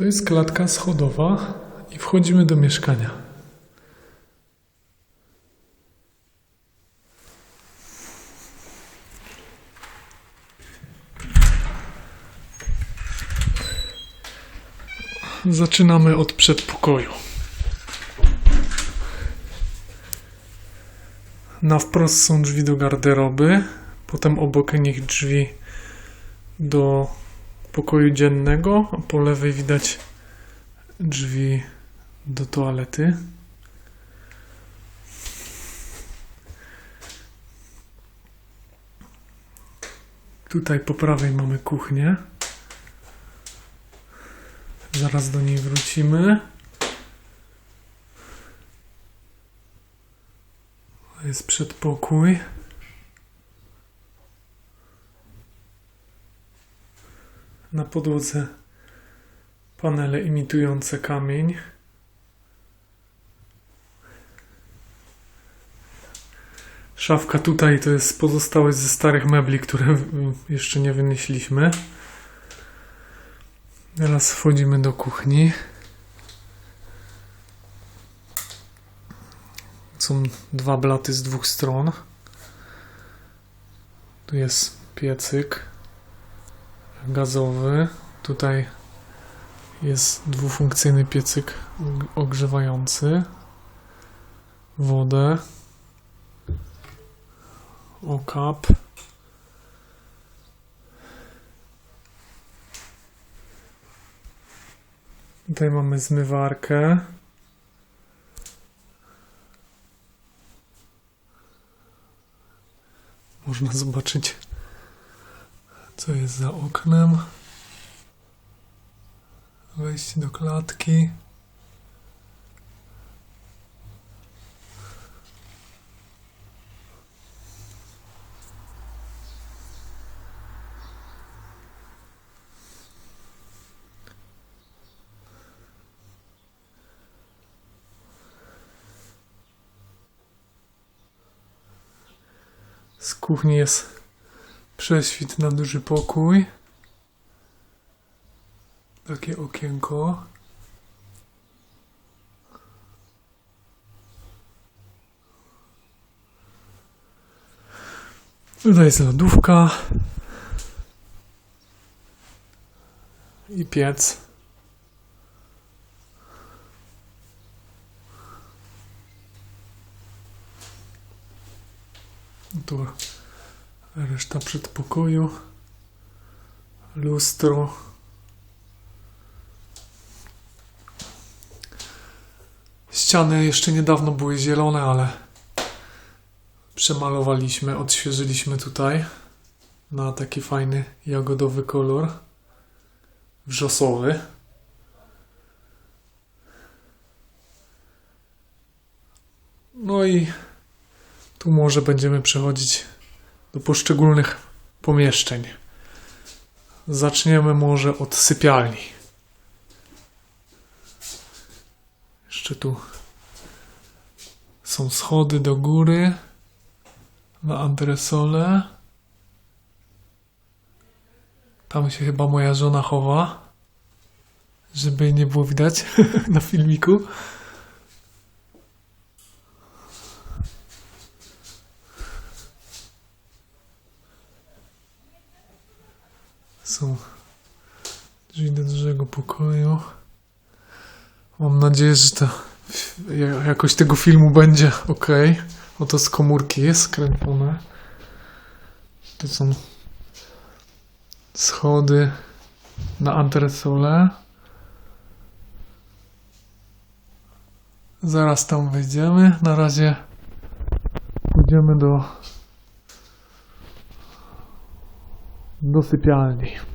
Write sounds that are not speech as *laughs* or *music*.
To jest klatka schodowa i wchodzimy do mieszkania. Zaczynamy od przedpokoju. Na wprost są drzwi do garderoby, potem obok nich drzwi do pokoju dziennego, a po lewej widać drzwi do toalety. Tutaj po prawej mamy kuchnię. Zaraz do niej wrócimy. Jest przedpokój. Na podłodze panele imitujące kamień. Szafka tutaj to jest pozostałość ze starych mebli, które jeszcze nie wynieśliśmy. Teraz wchodzimy do kuchni. Są dwa blaty z dwóch stron. Tu jest piecyk gazowy. Tutaj jest dwufunkcyjny piecyk ogrzewający wodę. Okap. Tutaj mamy zmywarkę. Można zobaczyć, co jest za oknem. Wejście do klatki. Z kuchni jest prześwit na duży pokój. Takie okienko. Tutaj jest lodówka. I piec. Tu reszta przedpokoju. Lustro. Ściany jeszcze niedawno były zielone, ale przemalowaliśmy, odświeżyliśmy tutaj na taki fajny jagodowy kolor. Wrzosowy. No i tu może będziemy przechodzić do poszczególnych pomieszczeń. Zaczniemy może od sypialni. Jeszcze tu są schody do góry na antresolę. Tam się chyba moja żona chowa, żeby nie było widać *laughs* na filmiku. Są drzwi do dużego pokoju. Mam nadzieję, że to ja- jakoś tego filmu będzie ok. Oto z komórki jest skręcone. To są schody na antresolę. Zaraz tam wejdziemy. Na razie pójdziemy do do sypialni.